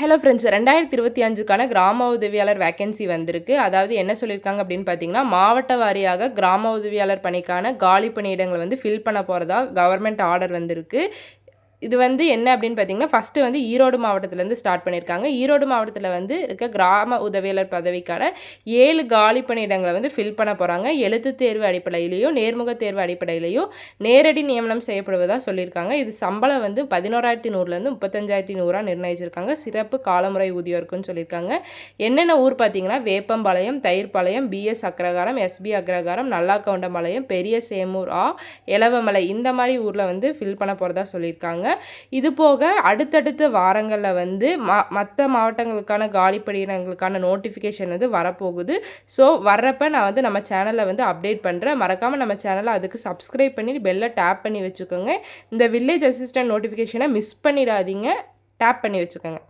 Hello friends ரெண்டாயிரத்தி இருபத்தி அஞ்சுக்கான கிராம உதவியாளர் வேக்கன்சி வந்திருக்கு. அதாவது என்ன சொல்லியிருக்காங்க அப்படின்னு பார்த்தீங்கன்னா மாவட்ட வாரியாக கிராம உதவியாளர் பணிக்கான காலி பணியிடங்களை வந்து ஃபில் பண்ண போகிறதா கவர்மெண்ட் ஆர்டர் வந்திருக்கு. இது வந்து என்ன அப்படின்னு பார்த்தீங்கன்னா ஃபஸ்ட்டு வந்து ஈரோடு மாவட்டத்திலேருந்து ஸ்டார்ட் பண்ணியிருக்காங்க. ஈரோடு மாவட்டத்தில் வந்து இருக்க கிராம உதவியாளர் பதவிக்கான ஏழு காலி பணியிடங்களை வந்து ஃபில் பண்ண போகிறாங்க எழுத்து தேர்வு அடிப்படையிலையோ நேர்முக தேர்வு அடிப்படையிலையோ நேரடி நியமனம் செய்யப்படுவதாக சொல்லியிருக்காங்க. இது சம்பளம் வந்து பதினோராயிரத்தி நூறுலேருந்து முப்பத்தஞ்சாயிரத்தி நூறாக நிர்ணயிச்சிருக்காங்க. சிறப்பு காலமுறை ஊதியம் இருக்குன்னு சொல்லியிருக்காங்க. என்னென்ன ஊர் பார்த்தீங்கன்னா வேப்பம்பாளையம் தயிர்பாளையம் பிஎஸ் அக்ரகாரம் எஸ்பி அக்ரகாரம் நல்லாக்கவுண்டம்பாளையம் பெரிய சேமூர் ஆ எலவமலை இந்த மாதிரி ஊரில் வந்து ஃபில் பண்ண போகிறதா சொல்லியிருக்காங்க. இது போக அடுத்தடுத்த வாரங்களில் வந்து ம மற்ற மாவட்டங்களுக்கான காலிப்படியினங்களுக்கான நோட்டிஃபிகேஷன் வந்து வரப்போகுது. ஸோ வர்றப்ப நான் வந்து நம்ம சேனலில் வந்து அப்டேட் பண்ணுறேன் மறக்காமல் நம்ம சேனலை அதுக்கு சப்ஸ்கிரைப் பண்ணி பெல்லை டேப் பண்ணி வச்சுக்கோங்க. இந்த வில்லேஜ் அசிஸ்டன்ட் நோட்டிஃபிகேஷனை மிஸ் பண்ணிடாதீங்க. டேப் பண்ணி வச்சுக்கோங்க.